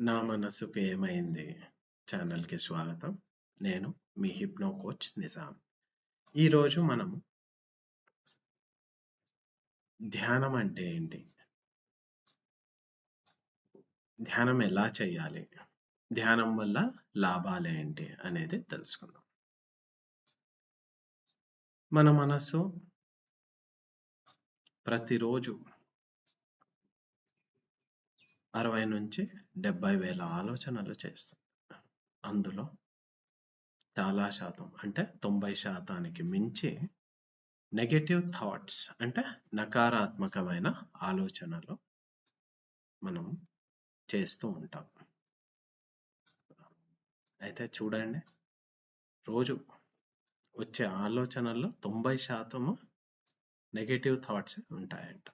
నా మనసుకు ఏమైంది ఛానల్‌కి స్వాగతం. నేను మీ హిప్నో కోచ్ నిజాం. ఈరోజు మనం ధ్యానం అంటే ఏంటి? ధ్యానం ఎలా చేయాలి? ధ్యానం వల్ల లాభాలు ఏంటి అనేది తెలుసుకుందాం. మన మనసు ప్రతిరోజు అరవై నుంచి డెబ్బై వేల ఆలోచనలు చేస్తుంది. అందులో చాలా శాతం అంటే తొంభై శాతానికి మించి నెగటివ్ థాట్స్ అంటే నకారాత్మకమైన ఆలోచనలు మనం చేస్తూ ఉంటాం. అయితే చూడండి రోజు వచ్చే ఆలోచనల్లో తొంభై శాతము నెగటివ్ థాట్స్ ఉంటాయంట.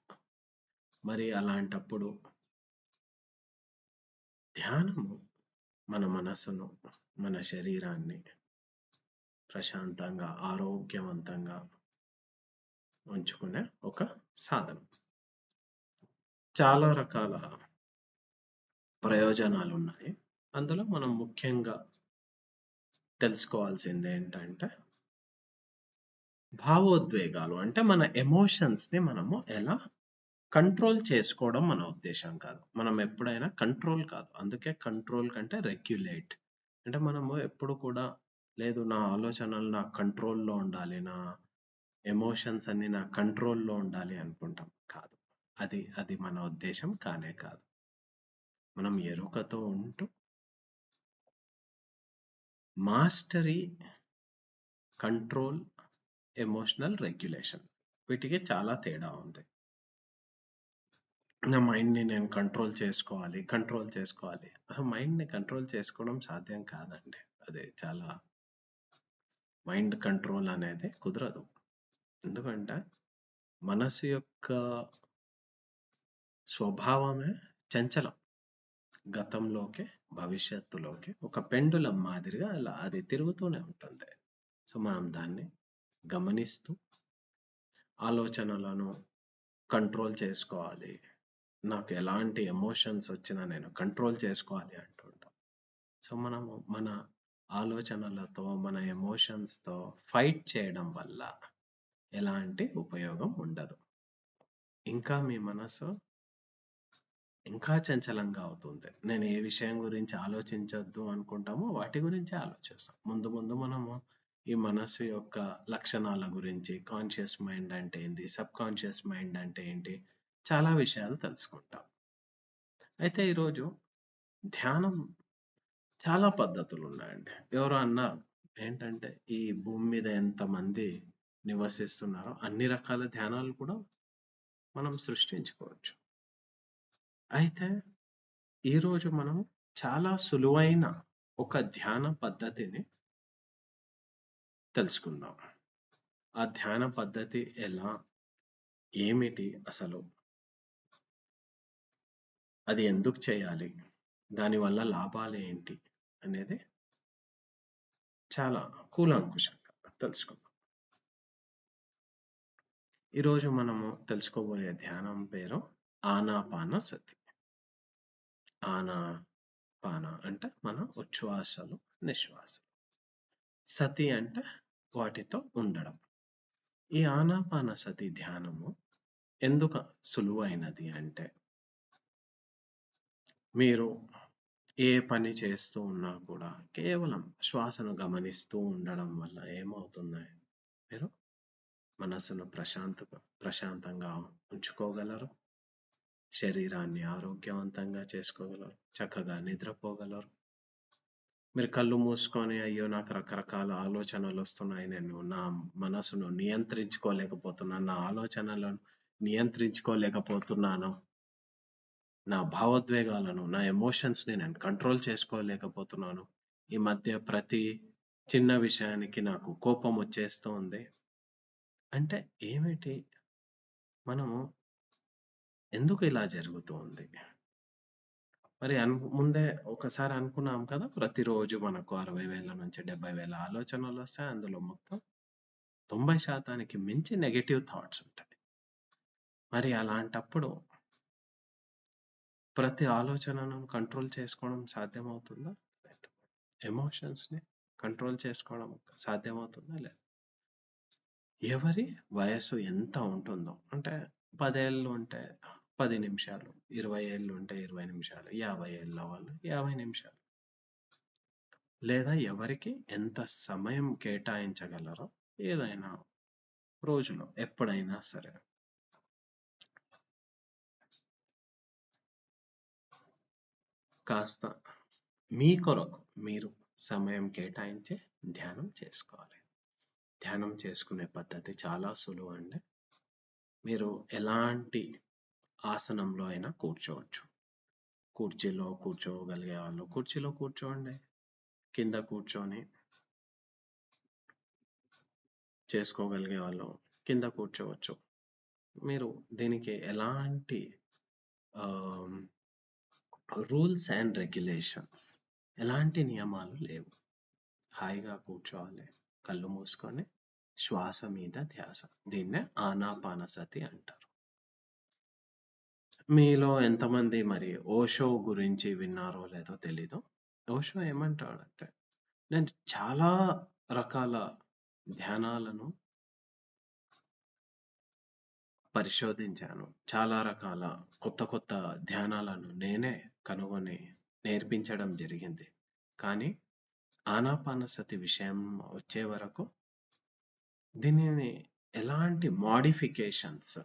మరి అలాంటప్పుడు ధ్యానము మన మనస్సును, మన శరీరాన్ని ప్రశాంతంగా, ఆరోగ్యవంతంగా ఉంచుకునే ఒక సాధనం. చాలా రకాల ప్రయోజనాలు ఉన్నాయి అందులో మనం ముఖ్యంగా తెలుసుకోవాల్సింది ఏంటంటే భావోద్వేగాలు అంటే మన ఎమోషన్స్‌ని మనము ఎలా కంట్రోల్ చేసుకోవడం మన ఉద్దేశం కాదు. మనం ఎప్పుడైనా కంట్రోల్ కాదు. అందుకే కంట్రోల్ కంటే రెగ్యులేట్. అంటే మనము ఎప్పుడు కూడా లేదు నా ఆలోచనలు నా కంట్రోల్‌లో ఉండాలి. నా ఎమోషన్స్ అన్ని నా కంట్రోల్‌లో ఉండాలి అనుకుంటాం. కాదు. అది అది మన ఉద్దేశం కానే కాదు. మనం ఎరుకతో ఉంటూ మాస్టరీ, కంట్రోల్, ఎమోషనల్ రెగ్యులేషన్ వీటికి చాలా తేడా ఉంది. నా మైండ్‌ని నేను కంట్రోల్ చేసుకోవాలి, కంట్రోల్ చేసుకోవాలి. ఆ మైండ్‌ని కంట్రోల్ చేసుకోవడం సాధ్యం కాదండి. అది చాలా మైండ్ కంట్రోల్ అనేది కుదరదు. ఎందుకంటే మనసు యొక్క స్వభావమే చంచలం. గతంలోకి, భవిష్యత్తులోకి ఒక పెండులం మాదిరిగా అలా అది తిరుగుతూనే ఉంటుంది. సో, మనం దాన్ని గమనిస్తూ ఆలోచనలను కంట్రోల్ చేసుకోవాలి. నాకు ఎలాంటి ఎమోషన్స్ వచ్చినా నేను కంట్రోల్ చేసుకోవాలి అంటుంటాం సో, మనము మన ఆలోచనలతో, మన ఎమోషన్స్‌తో ఫైట్ చేయడం వల్ల ఎలాంటి ఉపయోగం ఉండదు. ఇంకా మీ మనసు ఇంకా చంచలంగా అవుతుంది. నేను ఏ విషయం గురించి ఆలోచించొద్దు అనుకుంటామో వాటి గురించి ఆలోచిస్తాం. ముందు ముందు మనము ఈ మనసు యొక్క లక్షణాల గురించి కాన్షియస్ మైండ్ అంటే ఏంటి సబ్ కాన్షియస్ మైండ్ అంటే ఏంటి? చాలా విషయాలు తెలుసుకుంటాం. అయితే ఈరోజు ధ్యానం చాలా పద్ధతులున్నాయండి. ఎవరు అన్నారు ఏంటంటే ఈ భూమి మీద ఎంతమంది నివసిస్తున్నారో అన్ని రకాల ధ్యానాలు కూడా మనం సృష్టించుకోవచ్చు. అయితే ఈరోజు మనం చాలా సులువైన ఒక ధ్యాన పద్ధతిని తెలుసుకుందాం. ఆ ధ్యాన పద్ధతి ఎలా? ఏమిటి అసలు? అది ఎందుకు చేయాలి? దానివల్ల లాభాలేంటి? అనేది చాలా కూలంకుషంగా తెలుసుకుందాం. ఈరోజు మనము తెలుసుకోబోయే ధ్యానం పేరు ఆనాపాన సతి ఆనాపాన అంటే మన ఉచ్ఛ్వాసలు, నిశ్వాసలు సతి అంటే వాటితో ఉండడం. ఈ ఆనాపాన సతి ధ్యానము ఎందుకు సులువైనది అంటే మీరు ఏ పని చేస్తూ ఉన్నా కూడా కేవలం శ్వాసను గమనిస్తూ ఉండడం వల్ల ఏమవుతున్నాయి మీరు మనసును ప్రశాంత ప్రశాంతంగా ఉంచుకోగలరు. శరీరాన్ని ఆరోగ్యవంతంగా చేసుకోగలరు. చక్కగా నిద్రపోగలరు. మీరు కళ్ళు మూసుకొని అయ్యో! నాకు రకరకాల ఆలోచనలు వస్తున్నాయి నేను నా మనసును నియంత్రించుకోలేకపోతున్నాను. నా ఆలోచనలను నియంత్రించుకోలేకపోతున్నాను. నా భావోద్వేగాలను, నా ఎమోషన్స్‌ని నేను కంట్రోల్ చేసుకోలేకపోతున్నాను. ఈ మధ్య ప్రతి చిన్న విషయానికి నాకు కోపం వచ్చేస్తూ ఉంది అంటే ఏమిటి? మనము ఎందుకు ఇలా జరుగుతూ ఉంది మరి అను ముందే ఒకసారి అనుకున్నాం కదా! ప్రతిరోజు మనకు అరవై వేల నుంచి డెబ్బై వేల ఆలోచనలు వస్తాయి అందులో మొత్తం 90% మించి నెగిటివ్ థాట్స్ ఉంటాయి. మరి అలాంటప్పుడు ప్రతి ఆలోచనను కంట్రోల్ చేసుకోవడం సాధ్యమవుతుందా? లేదు. ఎమోషన్స్‌ని కంట్రోల్ చేసుకోవడం సాధ్యమవుతుందా? లేదు. ఎవరి వయస్సు ఎంత ఉంటుందో అంటే పదేళ్ళు ఉంటే పది నిమిషాలు, 20 ఏళ్ళు ఉంటే 20 నిమిషాలు, 50 ఏళ్ళ వాళ్ళు 50 నిమిషాలు. లేదా ఎవరికి ఎంత సమయం కేటాయించగలరో ఏదైనా రోజులో ఎప్పుడైనా సరే. కాస్త మీ కొరకు మీరు సమయం కేటాయించి ధ్యానం చేసుకోవాలి. ధ్యానం చేసుకునే పద్ధతి చాలా సులువు అండి మీరు ఎలాంటి ఆసనంలో అయినా కూర్చోవచ్చు. కుర్చీలో కూర్చోగలిగే వాళ్ళు కుర్చీలో కూర్చోండి. కింద కూర్చొని చేసుకోగలిగే వాళ్ళు కింద కూర్చోవచ్చు. మీరు దీనికి ఎలాంటి రూల్స్ అండ్ రెగ్యులేషన్స్ ఎలాంటి నియమాలు లేవు. హాయిగా కూర్చోవాలి. కళ్ళు మూసుకొని శ్వాస మీద ధ్యాస. దీన్నే ఆనాపానసతి అంటారు. మీలో ఎంతమంది మరి ఓషో గురించి విన్నారో లేదో తెలీదు. ఓషో ఏమంటాడంటే, నేను చాలా రకాల ధ్యానాలను పరిశోధించాను. చాలా రకాల కొత్త కొత్త ధ్యానాలను నేనే కనుగొని నేర్పించడం జరిగింది. కానీ ఆనాపానసతి విషయం వచ్చే వరకు దీనిని ఎలాంటి మాడిఫికేషన్స్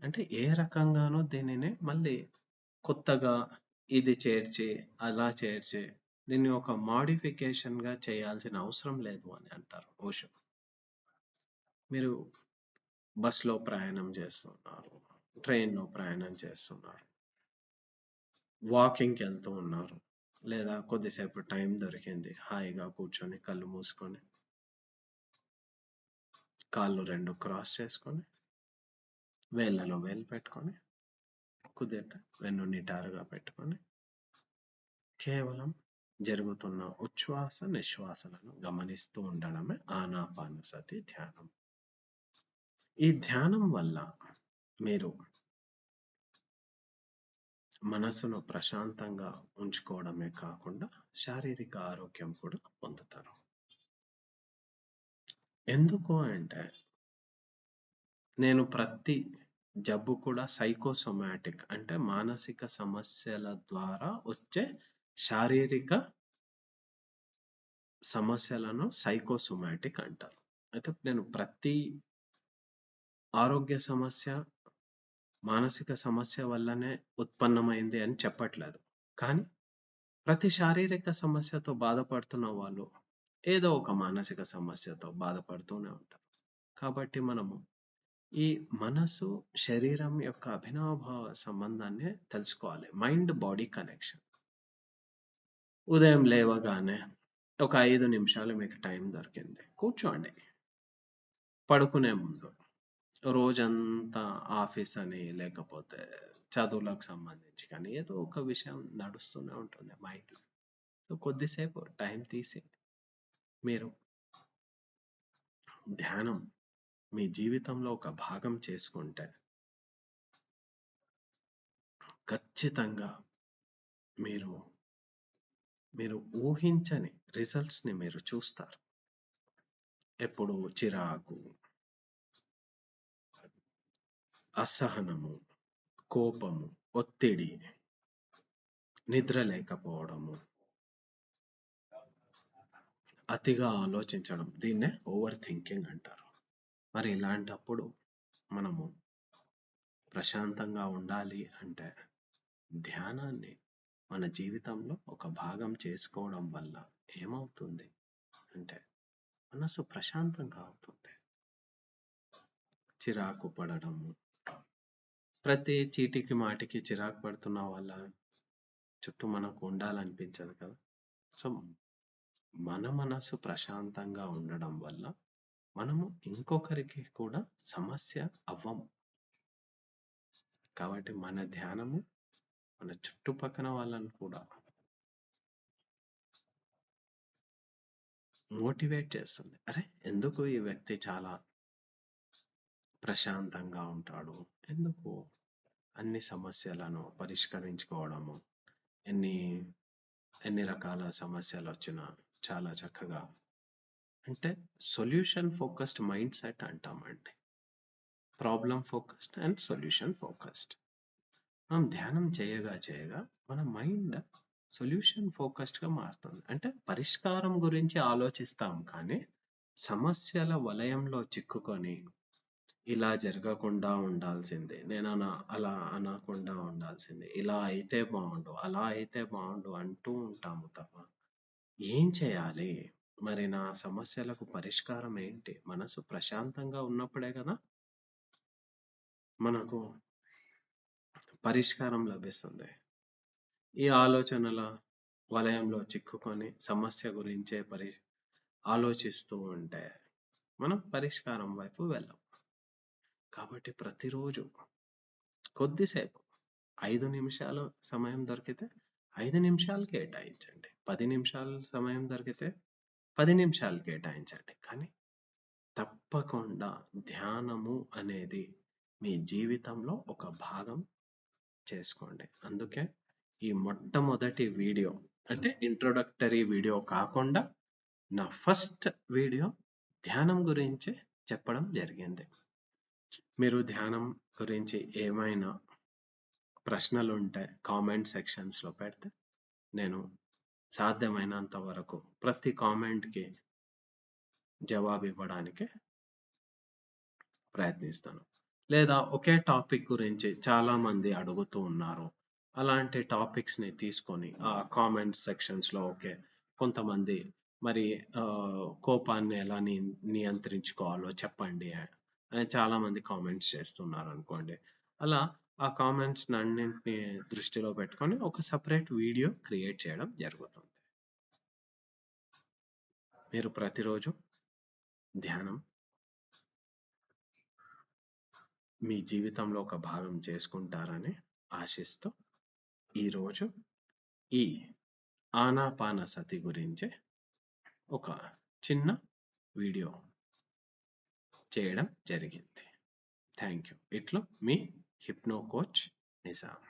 అంటే ఏ రకంగానో దీనిని మళ్ళీ కొత్తగా ఇది చేర్చి, అలా చేర్చి దీన్ని ఒక మాడిఫికేషన్గా చేయాల్సిన అవసరం లేదు అని అంటారు ఓషో. మీరు బస్సులో ప్రయాణం చేస్తున్నారు. ట్రైన్‌లో ప్రయాణం చేస్తున్నారు. వాకింగ్కి వెళ్తూ ఉన్నారు. లేదా కొద్దిసేపు టైం దొరికింది. హాయిగా కూర్చొని కళ్ళు మూసుకొని కాళ్ళు రెండు క్రాస్ చేసుకొని వేళ్ళలో వేలు పెట్టుకొని కుదిరితే వెన్ను నిటారుగా పెట్టుకొని కేవలం జరుగుతున్న ఉచ్ఛ్వాస, నిశ్వాసలను గమనిస్తూ ఉండడమే ఆనాపానసతి ధ్యానం. ఈ ధ్యానం వల్ల మీరు మనసును ప్రశాంతంగా ఉంచుకోవడమే కాకుండా శారీరక ఆరోగ్యం కూడా పొందుతారు. ఎందుకు అంటే నేను ప్రతి జబ్బు కూడా సైకోసోమాటిక్ అంటే మానసిక సమస్యల ద్వారా వచ్చే శారీరక సమస్యలను సైకోసోమాటిక్ అంటారు. అయితే నేను ప్రతి ఆరోగ్య సమస్య మానసిక సమస్య వల్లనే ఉత్పన్నమైంది అని చెప్పట్లేదు. కానీ ప్రతి శారీరక సమస్యతో బాధపడుతున్న వాళ్ళు ఏదో ఒక మానసిక సమస్యతో బాధపడుతూనే ఉంటారు. కాబట్టి మనము ఈ మనసు, శరీరం యొక్క అభినాభావ సంబంధాన్ని తెలుసుకోవాలి. Mind body connection. ఉదయం లేవగానే ఒక 5 నిమిషాలు మీకు టైం దొరికింది. కూర్చోండి. పడుకునే ముందు. రోజంతా ఆఫీస్ అని లేకపోతే చదువులకు సంబంధించి కానీ ఏదో ఒక విషయం నడుస్తూనే ఉంటుంది మైండ్‌లో. సో, కొద్దిసేపు టైం తీసి మీరు ధ్యానం మీ జీవితంలో ఒక భాగం చేసుకుంటే ఖచ్చితంగా మీరు, మీరు ఊహించని రిజల్ట్స్‌ని మీరు చూస్తారు. ఎప్పుడు చిరాకు అసహనము, కోపము, ఒత్తిడి, నిద్ర లేకపోవడము అతిగా ఆలోచించడం దీన్నే ఓవర్ థింకింగ్ అంటారు. మరి ఇలాంటప్పుడు మనము ప్రశాంతంగా ఉండాలి అంటే ధ్యానాన్ని మన జీవితంలో ఒక భాగం చేసుకోవడం వల్ల ఏమవుతుంది అంటే మనసు ప్రశాంతంగా అవుతుంది. చిరాకు పడడము ప్రతి చీటికి మాటికి చిరాకు పడుతున్న వాళ్ళ చుట్టూ మనకు ఉండాలనిపించదు కదా! సో, మన మనసు ప్రశాంతంగా ఉండడం వల్ల మనము ఇంకొకరికి కూడా సమస్య అవ్వము. కాబట్టి మన ధ్యానము మన చుట్టుపక్కన వాళ్ళని కూడా మోటివేట్ చేస్తుంది. అరే! ఎందుకు ఈ వ్యక్తి చాలా ప్రశాంతంగా ఉంటాడు. ఎందుకు అన్ని సమస్యలను పరిష్కరించుకోవడము ఎన్ని ఎన్ని రకాల సమస్యలు వచ్చినా చాలా చక్కగా అంటే సొల్యూషన్ ఫోకస్డ్ మైండ్ సెట్ అంటామండి. Problem focused and solution focused. మనం ధ్యానం చేయగా చేయగా మన మైండ్ సొల్యూషన్ ఫోకస్డ్‌గా మారుతుంది. అంటే పరిష్కారం గురించి ఆలోచిస్తాం కానీ, సమస్యల వలయంలో చిక్కుకొని ఇలా జరగకుండా ఉండాల్సిందే. నేనలా అలా అనకుండా ఉండాల్సిందే. ఇలా అయితే బాగుండు అలా అయితే బాగుండు అంటూ ఉంటాము తప్ప, ఏం చేయాలి? మరి నా సమస్యలకు పరిష్కారం ఏంటి? మనసు ప్రశాంతంగా ఉన్నప్పుడే కదా మనకు పరిష్కారం లభిస్తుంది. ఈ ఆలోచనల వలయంలో చిక్కుకొని సమస్య గురించే పరి ఆలోచిస్తూ ఉంటే, మనం పరిష్కారం వైపు వెళ్ళం. కాబట్టి ప్రతిరోజు కొద్దిసేపు ఐదు నిమిషాలు సమయం దొరికితే ఐదు నిమిషాలు కేటాయించండి. పది నిమిషాలు సమయం దొరికితే పది నిమిషాలు కేటాయించండి. కానీ తప్పకుండా ధ్యానము అనేది మీ జీవితంలో ఒక భాగం చేసుకోండి. అందుకే ఈ మొట్టమొదటి వీడియో అంటే ఇంట్రొడక్టరీ వీడియో కాకుండా నా ఫస్ట్ వీడియో ధ్యానం గురించి చెప్పడం జరిగింది. మీరు ధ్యానం గురించి ఏమైనా ప్రశ్నలు ఉంటే కామెంట్ సెక్షన్స్‌లో పెడితే నేను సాధ్యమైనంత వరకు ప్రతి కామెంట్‌కి జవాబు ఇవ్వడానికి ప్రయత్నిస్తాను. లేదా ఒకే టాపిక్ గురించి చాలామంది అడుగుతూ ఉన్నారు. అలాంటి టాపిక్స్‌ని తీసుకొని ఆ కామెంట్ సెక్షన్స్‌లో ఓకే. కొంతమంది మరి కోపాన్ని ఎలా ని నియంత్రించుకోవాలో చెప్పండి అని చాలామంది కామెంట్స్ చేస్తున్నారు అనుకోండి అలా ఆ కామెంట్స్ అన్నింటిని దృష్టిలో పెట్టుకొని ఒక సపరేట్ వీడియో క్రియేట్ చేయడం జరుగుతుంది. మీరు ప్రతిరోజు ధ్యానం మీ జీవితంలో ఒక భాగం చేసుకుంటారని ఆశిస్తూ, ఈరోజు ఈ ఆనాపానసతి గురించి ఒక చిన్న వీడియో చేయడం జరిగింది. Thank you. ఇట్లు మీ హిప్నో కోచ్ నిజాం.